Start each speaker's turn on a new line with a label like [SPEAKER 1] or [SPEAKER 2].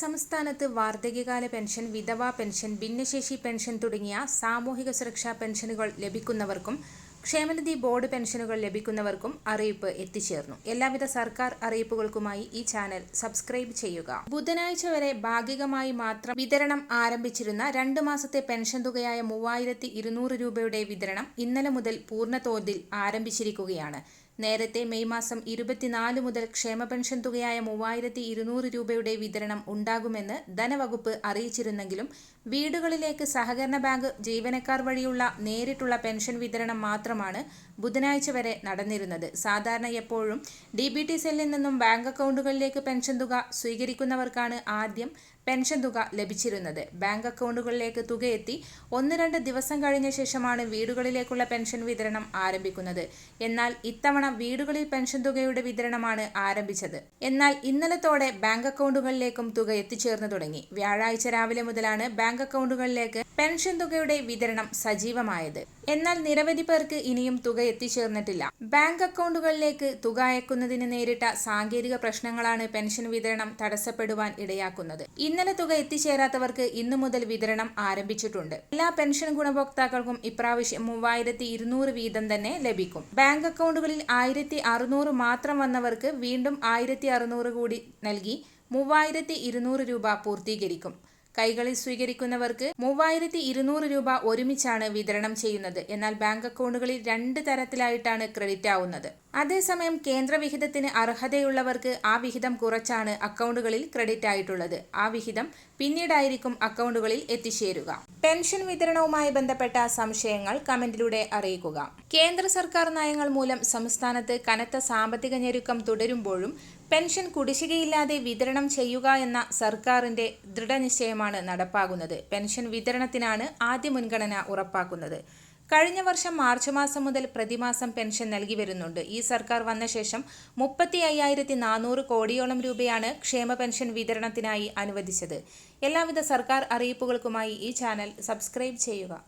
[SPEAKER 1] സംസ്ഥാനത്ത് വാർദ്ധക്യകാല പെൻഷൻ വിധവാ പെൻഷൻ ഭിന്നശേഷി പെൻഷൻ തുടങ്ങിയ സാമൂഹിക സുരക്ഷാ പെൻഷനുകൾ ലഭിക്കുന്നവർക്കും ക്ഷേമനിധി ബോർഡ് പെൻഷനുകൾ ലഭിക്കുന്നവർക്കും അറിയിപ്പ് എത്തിച്ചേർന്നു. എല്ലാവിധ സർക്കാർ അറിയിപ്പുകൾക്കുമായി ഈ ചാനൽ സബ്സ്ക്രൈബ് ചെയ്യുക. ബുധനാഴ്ച വരെ ഭാഗികമായി മാത്രം വിതരണം ആരംഭിച്ചിരുന്ന രണ്ട് മാസത്തെ പെൻഷൻ തുകയായ മൂവായിരത്തി രൂപയുടെ വിതരണം ഇന്നലെ മുതൽ പൂർണതോതിൽ ആരംഭിച്ചിരിക്കുകയാണ്. നേരത്തെ മെയ് മാസം ഇരുപത്തിനാല് മുതൽ ക്ഷേമ പെൻഷൻ തുകയായ മൂവായിരത്തി ഇരുന്നൂറ് രൂപയുടെ വിതരണം ഉണ്ടാകുമെന്ന് ധനവകുപ്പ് അറിയിച്ചിരുന്നെങ്കിലും വീടുകളിലേക്ക് സഹകരണ ബാങ്ക് ജീവനക്കാർ വഴിയുള്ള നേരിട്ടുള്ള പെൻഷൻ വിതരണം മാത്രമാണ് ബുധനാഴ്ച വരെ നടന്നിരുന്നത്. സാധാരണ എപ്പോഴും ഡി ബി ടി സെല്ലിൽ നിന്നും ബാങ്ക് അക്കൗണ്ടുകളിലേക്ക് പെൻഷൻ തുക സ്വീകരിക്കുന്നവർക്കാണ് ആദ്യം പെൻഷൻ തുക ലഭിച്ചിരുന്നത്. ബാങ്ക് അക്കൗണ്ടുകളിലേക്ക് തുക എത്തി ഒന്ന് രണ്ട് ദിവസം കഴിഞ്ഞ ശേഷമാണ് വീടുകളിലേക്കുള്ള പെൻഷൻ വിതരണം ആരംഭിക്കുന്നത്. എന്നാൽ ഇത്തവണ വീടുകളിൽ പെൻഷൻ തുകയുടെ വിതരണമാണ് ആരംഭിച്ചത്. എന്നാൽ ഇന്നലത്തോടെ ബാങ്ക് അക്കൗണ്ടുകളിലേക്കും തുക എത്തിച്ചേർന്നു തുടങ്ങി. വ്യാഴാഴ്ച രാവിലെ മുതലാണ് ബാങ്ക് അക്കൗണ്ടുകളിലേക്ക് പെൻഷൻ തുകയുടെ വിതരണം സജീവമായത്. എന്നാൽ നിരവധി പേർക്ക് ഇനിയും തുക എത്തിച്ചേർന്നിട്ടില്ല. ബാങ്ക് അക്കൗണ്ടുകളിലേക്ക് തുക അയക്കുന്നതിന് നേരിട്ട സാങ്കേതിക പ്രശ്നങ്ങളാണ് പെൻഷൻ വിതരണം തടസ്സപ്പെടുവാൻ ഇടയാക്കുന്നത്. ഇന്നലെ തുക എത്തിച്ചേരാത്തവർക്ക് ഇന്നു മുതൽ വിതരണം ആരംഭിച്ചിട്ടുണ്ട്. എല്ലാ പെൻഷൻ ഗുണഭോക്താക്കൾക്കും ഇപ്രാവശ്യം മൂവായിരത്തി ഇരുന്നൂറ് വീതം തന്നെ ലഭിക്കും. ബാങ്ക് അക്കൗണ്ടുകളിൽ ആയിരത്തി അറുന്നൂറ് മാത്രം വന്നവർക്ക് വീണ്ടും ആയിരത്തി അറുന്നൂറ് കൂടി നൽകി മൂവായിരത്തി ഇരുന്നൂറ് രൂപ പൂർത്തീകരിക്കും. കൈകളിൽ സ്വീകരിക്കുന്നവർക്ക് മൂവായിരത്തി ഇരുന്നൂറ് രൂപ ഒരുമിച്ചാണ് വിതരണം ചെയ്യുന്നത്. എന്നാൽ ബാങ്ക് അക്കൗണ്ടുകളിൽ രണ്ട് തരത്തിലായിട്ടാണ് ക്രെഡിറ്റ് ആവുന്നത് അതേസമയം കേന്ദ്ര വിഹിതത്തിന് അർഹതയുള്ളവർക്ക് ആ വിഹിതം കുറച്ചാണ് അക്കൗണ്ടുകളിൽ ക്രെഡിറ്റ് ആയിട്ടുള്ളത്. ആ വിഹിതം പിന്നീടായിരിക്കും അക്കൗണ്ടുകളിൽ എത്തിച്ചേരുക. പെൻഷൻ വിതരണവുമായി ബന്ധപ്പെട്ട സംശയങ്ങൾ കമന്റിലൂടെ അറിയിക്കുക. കേന്ദ്ര സർക്കാർ നയങ്ങൾ മൂലം സംസ്ഥാനത്ത് കനത്ത സാമ്പത്തിക ഞെരുക്കം തുടരുമ്പോഴും പെൻഷൻ കുടിശ്ശികയില്ലാതെ വിതരണം ചെയ്യുക എന്ന സർക്കാരിന്റെ ദൃഢനിശ്ചയമാണ് നടപ്പാകുന്നത് പെൻഷൻ വിതരണത്തിനാണ് ആദ്യ മുൻഗണന ഉറപ്പാക്കുന്നത്. കഴിഞ്ഞ വർഷം മാർച്ച് മാസം മുതൽ പ്രതിമാസം പെൻഷൻ നൽകി വരുന്നുണ്ട്. ഈ സർക്കാർ വന്ന ശേഷം മുപ്പത്തി അയ്യായിരത്തി നാനൂറ് കോടിയോളം രൂപയാണ് ക്ഷേമ പെൻഷൻ വിതരണത്തിനായി അനുവദിച്ചത്. എല്ലാവിധ സർക്കാർ അറിയിപ്പുകൾക്കുമായി ഈ ചാനൽ സബ്സ്ക്രൈബ് ചെയ്യുക.